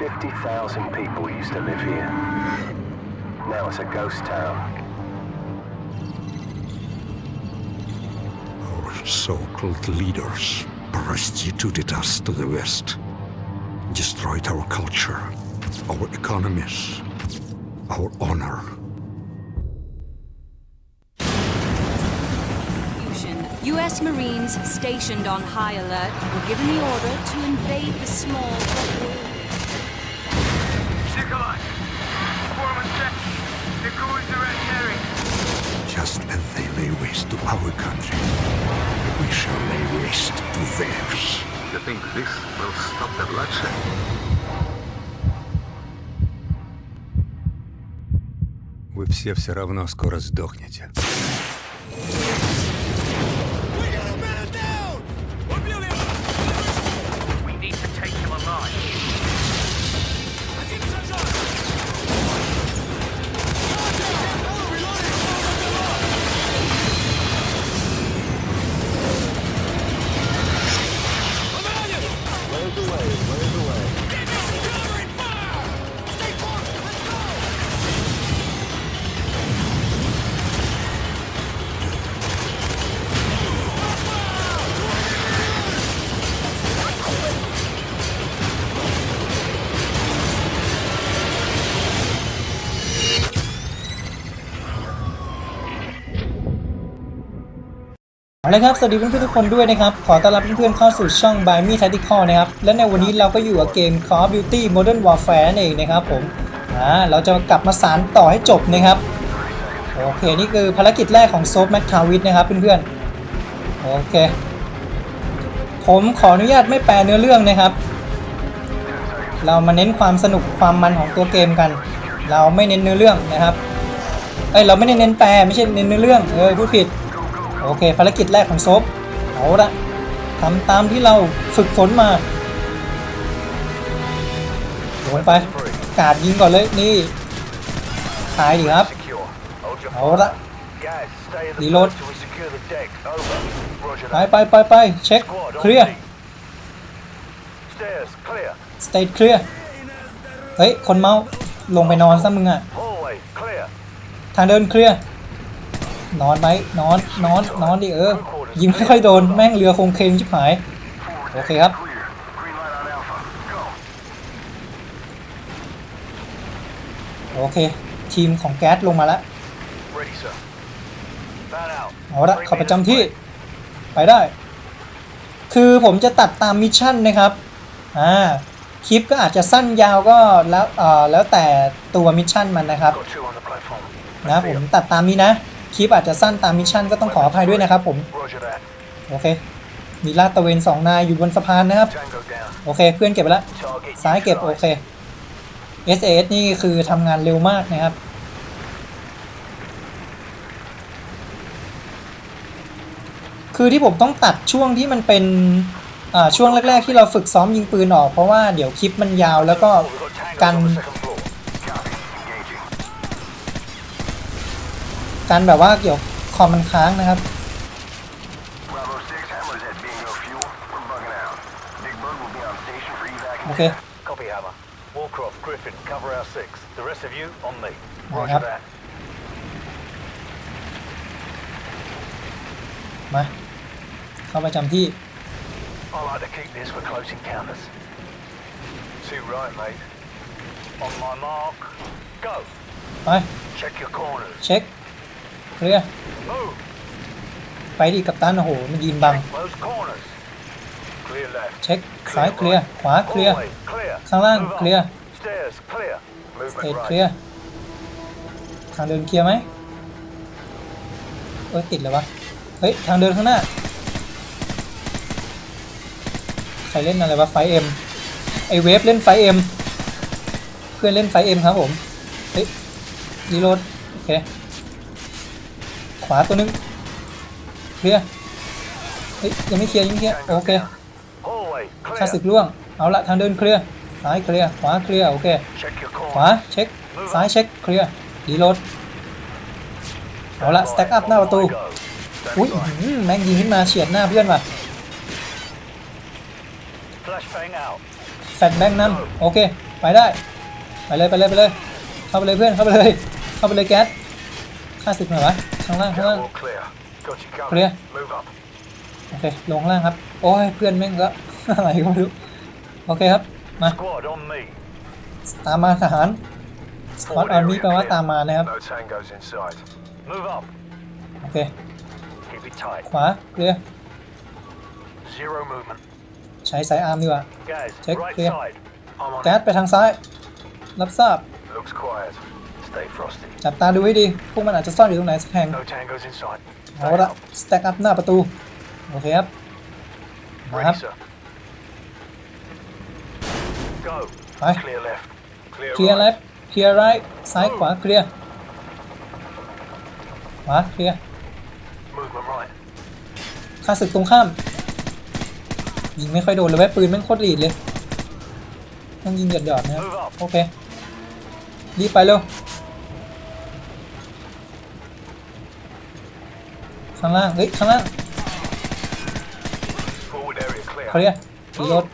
50,000 people used to live here. Now it's a ghost town. Our so-called leaders prostituted us to the West, destroyed our culture, our economies, our honor. U.S. Marines stationed on high alert were given the order to invade the small Just as they lay waste to our country, we shall lay waste to theirs. You think this will stop the bloodshed? Вы все все равно скоро сдохнете. เอาละครับ สวัสดีเพื่อนๆทุกคนด้วยนะครับ ขอต้อนรับเพื่อนๆเข้าสู่ช่อง By Me Tactical นะครับ และในวันนี้เราก็อยู่กับเกม Call of Duty Modern Warfare นั่นเองนะครับผม อ่า เราจะกลับมาสารต่อให้จบนะครับ โอเค นี่คือภารกิจแรกของโซฟแม c ทาวิ t นะครับเพื่อนๆ โอเค ผมขออนุญาตไม่แปลเนื้อเรื่องนะครับ เรามาเน้นความสนุกความมันของตัวเกมกัน เราไม่เน้นเนื้อเรื่องนะครับ เอ้ย เราไม่ได้เน้นแปลไม่ใช่เน้นเนื้อเรื่อง เออพูดผิด โอเค ภารกิจแรกของโซฟเอาละทำตามที่เราฝึกฝนมาโดนไปกาดยิงก่อนเลยนี่ ตายดิครับ เอาละ Guys, stay in the Reload. boat till we secure the deck. Over. Roger ไปไปไปไปเช็คเคลียร์ me. Stairs, clear. สเตทเคลียร์เฮ้ย คนเมาลงไปนอนซะมึงอะทางเดินเคลียร์ นอนไหมนอนนอนนอนดิเออ ยิงไม่ค่อยโดนแม่งเรือคงเคงชิบหาย โอเคครับ โอเค ทีมของแก๊สลงมาแล้วเอาละข้าประจำที่ ไปได้ คือผมจะตัดตามมิชชั่นนะครับ อ่า คลิปก็อาจจะสั้นยาวก็แล้วเอ่อแล้วแต่ตัวมิชชั่นมันนะครับนะผมตัดตามนี้นะ คลิปอาจจะสั้นตามมิชชั่นก็ต้องขออภัยด้วยนะครับผม โอเค มีลาดตะเวนสองนายอยู่บนสะพานนะครับ โอเค เพื่อนเก็บไปแล้วซ้ายเก็บโอเค SAS นี่คือทำงานเร็วมากนะครับ คือที่ผมต้องตัดช่วงที่มันเป็นอ่าช่วงแรก ๆ ที่เราฝึกซ้อมยิงปืนออกเพราะว่าเดี๋ยวคลิปมันยาวแล้วก็กัน on the second floor. Copy. Engaging. กันแบบว่าเกี่ยวคอมมันค้างนะครับ Bravo 6, Hammer's at bingo fuel. We're bugging out. Big Bird will be on station for evac. โอเค Copy, Hammer. Warcroft, Griffin, cover our six. The rest of you, on me. Roger Roger that. that. มา เข้าประจำที่ I like to keep this for close encounters. Too right, mate. On my mark. Go. ไป Check your corners. เช็ค เคลียร์ Move. ไปดิกับตันโอ้โหมันยืนบัง เช็คซ้ายเคลียร์ขวาเคลียร์ข้างล่างเคลียร์สเต Movement ท right. เคลียร์ทางเดินเคลียร์ไหมเอ้ติดเลยวะ เฮ้ย ทางเดินข้างหน้า ใครเล่นอะไรวะไฟเอ็มไอเวฟเล่นไฟเอ็มเพื่อนเล่นไฟเอ็มครับผม เฮ้ยรีโหลดโอเค วาตัวนึงเคลียร์เฮ้ยยังไม่เคลียร์ยังไม่เคลียร์โอเค Hallway, ค่าศึก clear. ล่วงเอาละทางเดินเคลียร์ซ้ายเคลียร์ขวาเคลียร์โอเค Check your ขวา corners. เช็คซ้ายเช็คเคลียร์รีโหลดเอาละสแต็กอัพหน้าประตู Go. Stand อุ้ย by. อื้อหือแม่งยิงขึ้นมาเฉียดหน้าเพื่อนว่ะ Flashbang out. แฟดแบงค์นั่นโอเค ไปได้ ไปเลยไปเลยไปเลย เข้าไปเลยเพื่อนเข้าไปเลย เข้าไปเลยแก๊สค่าศึกหน่อยวะข้างล่างข้างล่าง All clear. Got you covered. Clear. Move up. โอเคลงข้างล่างครับ โอ้ยเพื่อนแม่งก็ อะไรก็ไม่รู้ โอเคครับ มา Squad on me. ตามมาทหารสปอตออนมีแปลว่าตามมานะครับ No tangos inside. Move up. โอเค Keep it tight. ขวาเคลียร์ Zero movement. ใช้สายอาร์มดีกว่า Gaz, Check, right clear. side. I'm on แก๊สไปทางซ้าย รับทราบ it. Looks quiet. Stay frosty. จับตาดูให้ดี พวกมันอาจจะซ่อนอยู่ตรงไหนสักแห่ง No tangos inside. เอาละสแต็กอัพหน้าประตู โอเคครับมาครับ Ready, sir. Go. ไป Clear left. Clear เคลียร์ right. เลฟเคลียร์ไรซ้ายขวาเคลียร์ขวาเคลียร์ Movement right. ค่าศึกตรงข้าม ยิงไม่ค่อยโดนเลยเว้ยปืนแม่งโคตรดีดเลย ต้องยิงหยอดๆนะครับ Move up. โอเค รีบไปเร็ว ข้างล่างเฮ้ยข้างล่าง Forward area clear. เขาเรียกรีโหลด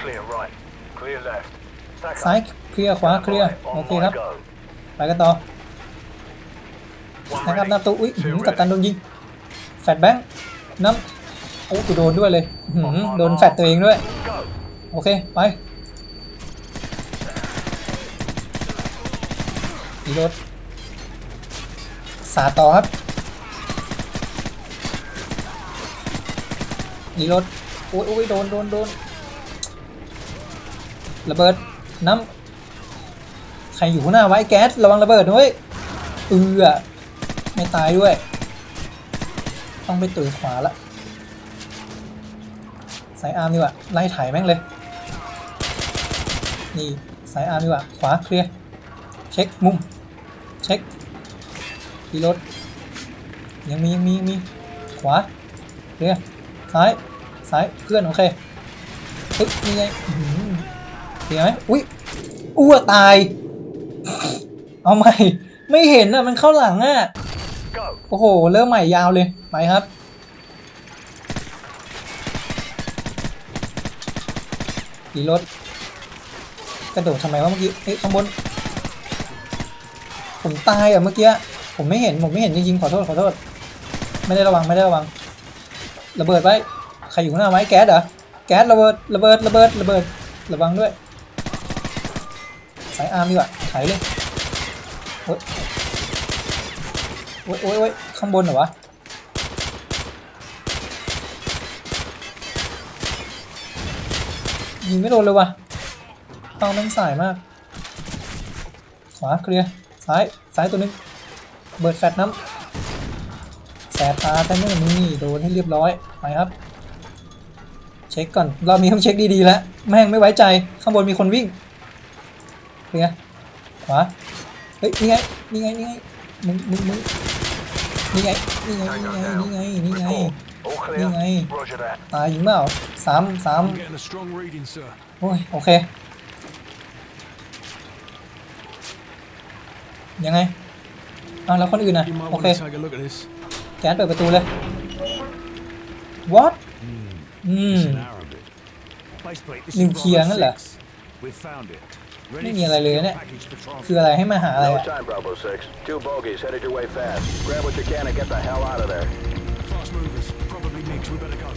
Clear right. Clear left. Stack ซ้าย up. เคลียร์ขวาเคลียร์ On โอเค my ครับ go. ไปกันต่อ One นะครับ ready. น้ำตู้อุ้ย Two หืมกับตัน ready. โดนยิงแฟดแบงค์น้ำโอ้กูโดนด้วยเลยหืมโดนแฟดตัวเองด้วย Go. โอเค ไปรีโหลดสาต่อครับ รีโหลดโอ้ยโอ้ยโดนโดนโดนระเบิดน้ำใครอยู่ข้างหน้าไว้แก๊สระวังระเบิดด้วยเอือไม่ตายด้วย ต้องไปตุ๋ยขวาละสายอาร์มดีกว่าไล่ถ่ายแม่งเลย นี่สายอาร์มดีกว่าขวาเคลียร์เช็คมุมเช็ครีโหลดยังมียังมียังมีขวาเคลียร์ ซ้าย ซ้าย เพื่อนโอเคปึ๊บนี่ไงอื้อหือเคลียไหมอุ้ยอ้วตาย เอาใหม่ ไม่เห็นอะ มันเข้าหลังอะ โอ้โห เริ่มใหม่ยาวเลย ไปครับ ดีรถ กระโดดทำไมวะเมื่อกี้ เอ๊ะข้างบน ผมตายอะเมื่อกี้ ผมไม่เห็น ผมไม่เห็นจริงๆ ขอโทษ ขอโทษ ไม่ได้ระวัง ไม่ได้ระวัง ระเบิดไว้ใครอยู่ข้างหน้าไว้แก๊สเหรอแก๊สระเบิดระเบิดระเบิดระเบิดระวังด้วยสายอาร์มดีกว่าไถเลยโอ๊ยโอ๊ยโอ๊ยโอ๊ยข้างบนเหรอวะยิงไม่โดนเลยวะเป้าแม่งสายมาก ขวาเคลียร์ซ้ายซ้ายตัวหนึงเบิดแฟตน้ำ แสบตาแต่ไม่นี่โดนให้เรียบร้อยไปครับ เช็คก่อนรอบนี้ต้องเช็คดีๆแล้วแม่งไม่ไว้ใจข้างบนมีคนวิ่งเคลียร์ขวาเฮ้ยนี่ไงนี่ไงนี่ไงมึงมึงมึงนี่ไงนี่ไงนี่ไงนี่ไงนี่ไง All clear. Như này. Roger that. ตายยิงเปล่าสามสามโอ้ยโอเคยังไงอ้าวแล้วคนอื่นนะโอเค to take a look at this. แก๊สเปิดประตูเลย what อืม It's an Arabic. Basically, this New is Kia Bravo ngân là? 6. We've found it. ไม่ Ready มี to อะไรเลย secure เนี่ย package for transport. คืออะไรให้มาหาอะไร No อะ time, Bravo 6. Two bogeys headed your way fast. Grab what you can and get the hell out of there. Fast movers. Probably mixed. We better go.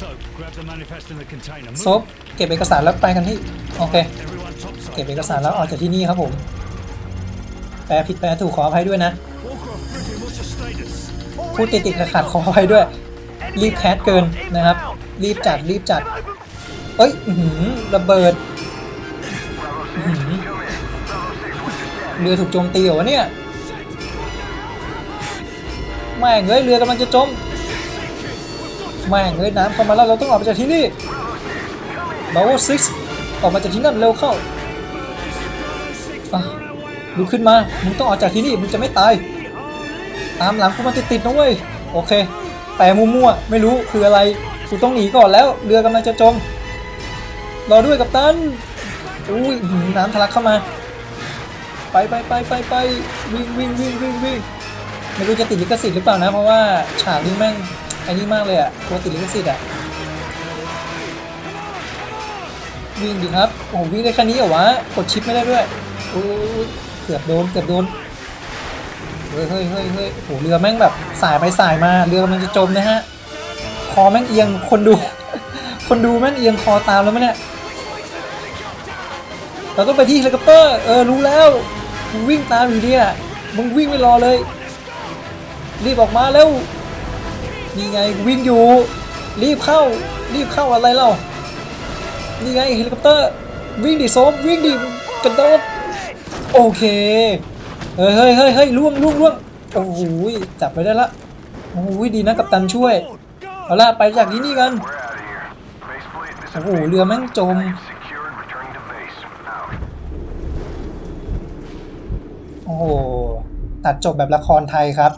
So, grab the manifest in the container. ซบเก็บเอกสารแล้วไปกันที่โอเค Everyone topside. เก็บเอกสารแล้วออกจากที่นี่ครับผมแปลผิดแปลถูกขออภัยด้วยนะ พูดติดติดขัดขัดขออภัยด้วย รีบแคสเกินนะครับ รีบจัดรีบจัด เอ้ยหือระเบิดหือเรือถูกโจมตีเหรอวะเนี่ยแม่เอ้ยเรือกำลังจะจมแม่เอ้ยน้ำเข้ามาแล้วเราต้องออกไปจากที่นี่บาวซิกออกมาจากที่นั่นเร็วเข้าลุกขึ้นมา มึงต้องออกจากที่นี่ มึงจะไม่ตาย ตามหลังพวกมันติดๆนะเว้ยโอเค แต่มั่วๆไม่รู้คืออะไรกูต้องหนีก่อนแล้วเรือกำลังจะจมรอด้วยกับตันอุ้ยอื้น้ำทะลักเข้ามา ไปไปไปไปไปวิ่งวิ่งวิ่งวิ่งวิ่งไม่รู้จะติดลิขสิทธิ์หรือเปล่านะ เพราะว่าฉากนี้แม่งไอ้นี่มากเลยอะกลัวติดลิขสิทธิ์อะวิ่งดีครับโอ้โหวิ่งได้แค่นี้เหรอวะกดชิปไม่ได้ด้วยโอ้เกือบโดนเกือบโดน เฮ้ยเฮ้ยเฮ้ยเฮ้ยโอ้โหเรือแม่งแบบสายไปสายมาเรือกำลังจะจมนะฮะคอแม่งเอียงคนดู คนดูแม่งเอียงคอตามแล้วมั้ยเนี่ยเราต้องไปที่เฮลิคอปเตอร์เออรู้แล้วมึงวิ่งตามอยู่ดีอะมึงวิ่งไม่รอเลย รีบออกมาเร็วนี่ไงวิ่งอยู่ รีบเข้า รีบเข้าอะไรเล่านี่ไงเฮลิคอปเตอร์วิ่งดิโซมวิ่งดิกระโดดโอเค เฮ้ยเฮ้ยเฮ้ยเฮ้ยล่วงล่วงล่วงโอ้โหจับไปได้ละโอ้โหดีนะกัปตันช่วยเอาล่ะไปจากที่นี่กันโอ้โหเรือแม่งจมโอ้โหตัดจบแบบละครไทยครับ